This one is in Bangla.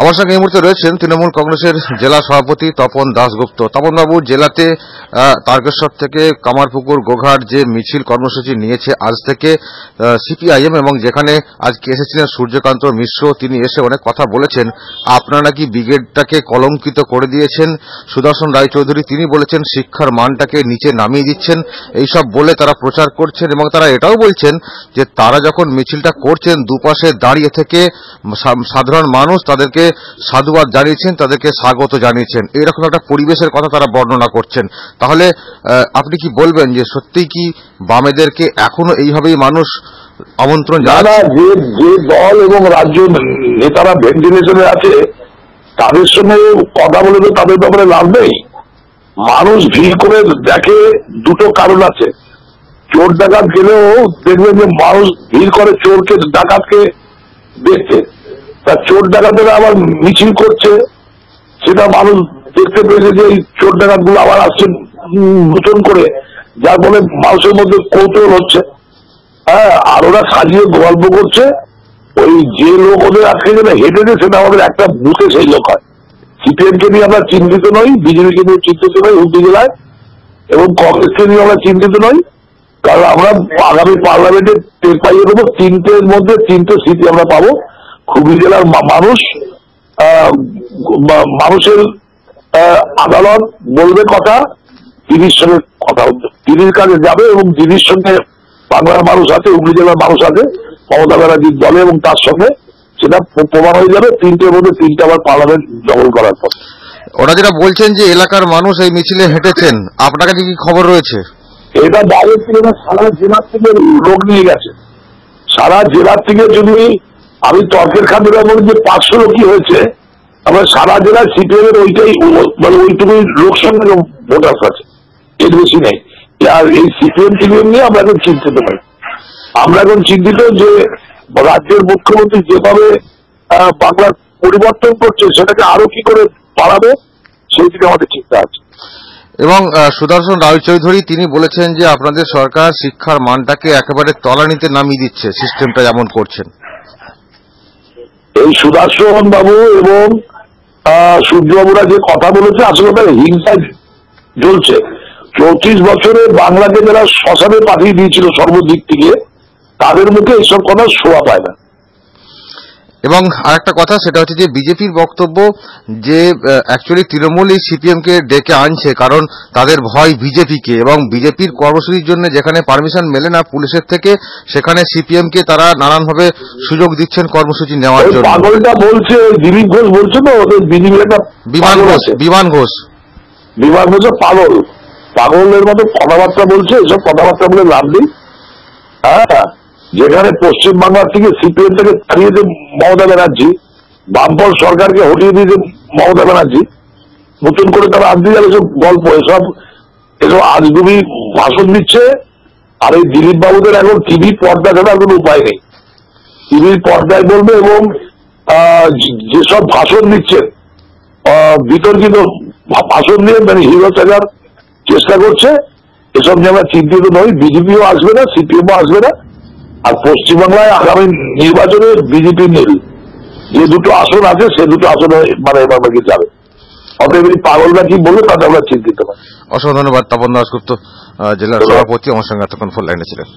আমার সঙ্গে এই মুহূর্তে রয়েছেন তৃণমূল কংগ্রেসের জেলা সভাপতি তপন দাসগুপ্ত তপনবাবু, জেলাতে তারকেশ্বর থেকে কামারপুকুর, গোঘাট যে মিছিল কর্মসূচি নিয়েছে আজ থেকে সিপিআইএম এবং যেখানে আজকে এসেছিলেন সূর্যকান্ত মিশ্র, তিনি এসে অনেক কথা বলেছেন। আপনারা নাকি ব্রিগেডটাকে কলঙ্কিত করে দিয়েছেন? সুদর্শন রায়চৌধুরী, তিনি বলেছেন শিক্ষার মানটাকে নিচে নামিয়ে দিচ্ছেন। এইসব বলে তারা প্রচার করছেন এবং তারা এটাও বলছেন যে তারা যখন মিছিলটা করছেন, দুপাশে দাঁড়িয়ে থেকে সাধারণ মানুষ তাদেরকে সাধুবাদ জানিয়েছেন তাদেরকে স্বাগত জানিয়েছেন। এরকম একটা পরিবেশের কথা তারা বর্ণনা করছেন। তাহলে আপনি কি বলবেন যে সত্যিই কি বামেদেরকে এখনও এইভাবেই মানুষ আমন্ত্রণ না যে যে দল এবং রাজ্য নেতারা ভেন্টিলেশনে আছে তাদের সঙ্গে কথা বলে তো তাদের ব্যাপারে লাভ নেই। মানুষ ভিড় করে দেখে দুটো কারণ আছে। চোর ডাকাত গেলেও দেখবেন যে মানুষ ভিড় করে চোরকে ডাকাতকে দেখতে। তা চোর ডাকাতেরা আবার মিছিল করছে। সেটা মানুষ দেখতে পেয়েছে যে এই চোর ডাকাতগুলো আবার আসছে নতুন করে। যার ফলে মানুষের মধ্যে কৌতূহল হচ্ছে। হ্যাঁ আর ওরা সাজিয়ে গল্প করছে। ওই যে লোক ওদের আজকে যেটা হেঁটেছে সেটা আমাদের একটা বুথে সেই লোক হয়। সিপিএম কে নিয়ে আমরা চিন্তিত নই, বিজেপিকে নিয়ে চিন্তিত নই হুগলি জেলায়। এবং কংগ্রেসকে নিয়ে আমরা চিন্তিত নই, কারণ আমরা আগামী পার্লামেন্টে টের পাইয়ে দেবো, তিনটের মধ্যে তিনটে সিটি আমরা পাবো। হুগলি জেলার মানুষ মানুষের আদালত বলবে কথা দিদির সঙ্গে কথা দিদির কাছে যাবে এবং দিদির সঙ্গে বাংলার মানুষ আছে হুগলি জেলার মানুষ আছে মমতা ব্যানার্জির দলে এবং তার সঙ্গে সেটা প্রমাণ হয়ে যাবে তিনটের মধ্যে তিনটে আবার পার্লামেন্ট দখল করার পর। ওরা যেটা বলছেন যে এলাকার মানুষ এই মিছিলে হেঁটেছেন আপনার কাছে কি খবর রয়েছে? এটা বাইরের থেকে সারা জেলার থেকে লোক নিয়ে গেছে। সারা জেলার থেকে যদি আমি তর্কের খাতিরে বলি যে পাঁচশো লোকই হয়েছে। আমার সারা জেলায় সিপিএম এর ওইটাই মানে ওইটুকুই লোক সংখ্যা ভোটার আছে। এর বেশি নেই। আর এই সিপিএম টিপিএম নিয়ে আমরা এখন চিন্তিত নই আমরা এখন চিন্তিত যে রাজ্যের মুখ্যমন্ত্রী যেভাবে বাংলার পরিবর্তন করছে, সেটাকে আরও কি করে বাড়াবে, সেই দিকে আমাদের চিন্তা আছে। এবং সুদর্শন রায়চৌধুরী, তিনি বলেছেন যে আপনাদের সরকার শিক্ষার মানটাকে একেবারে তলানিতে নামিয়ে দিচ্ছে, সিস্টেমটা যেমন করছেন। এই সুদর্শন বাবু এবং সূর্যবাবুরা যে কথা বলেছে, আসলে তার হিংসায় জ্বলছে। চৌত্রিশ বছরে বাংলাকে যারা শ্মশানে পাঠিয়ে দিয়েছিল সর্বদিক থেকে, তাদের মুখে এইসব কথা শোয়া পায় না। এবং আরেকটা কথা সেটা হচ্ছে যে বিজেপির বক্তব্য যে অ্যাকচুয়ালি তৃণমূলই সিপিএম কে ডেকে আনছে কারণ তাদের ভয় বিজেপিকে এবং বিজেপির কর্মসূচির জন্য যেখানে পারমিশন মেলে না পুলিশের থেকে সেখানে সিপিএম কে তারা নানানভাবে সুযোগ দিচ্ছেন কর্মসূচি নেওয়ার জন্য। পাগলটা বলছে দিলীপ ঘোষ বলছে তো ওদের বিমান ঘোষ। বিমান ঘোষ। বিমান বলছে পাগল। পাগলের মতো কথাবার্তা বলছে এসব কথাবার্তা বলে লাভ নেই। হ্যাঁ। যেখানে পশ্চিম বাংলার থেকে সিপিএম থেকে তাড়িয়েছে মমতা ব্যানার্জি, বামপল সরকারকে হটিয়ে দিয়েছে মমতা ব্যানার্জি, নতুন করে তারা আনতে যাবে এসব গল্প, এসব এসব আজগুবি ভাষণ দিচ্ছে, আর এই দিলীপ বাবুদের এখন টিভি পর্দা ছাড়া কোনো উপায় নেই। টিভির পর্দায় বলবে এবং যেসব ভাষণ দিচ্ছেন বিতর্কিত ভাষণ দিয়ে মানে হিরো চেষ্টা করছে, এসব নিয়ে আমরা চিন্তিত নই, বিজেপিও আসবে না, সিপিএমও আসবে না আর পশ্চিমবাংলায় আগামী নির্বাচনে বিজেপি নীল যে দুটো আসন আছে সে দুটো আসনে মানে এবার বাকি যাবে। অতএব এই পাগলরা কি বলবে তাতে আমরা চিন্তিত নয় অসংখ্য ধন্যবাদ তপন দাসগুপ্ত জেলার সভাপতি আমার সঙ্গে এতক্ষণ ফোন লাইনে ছিলেন।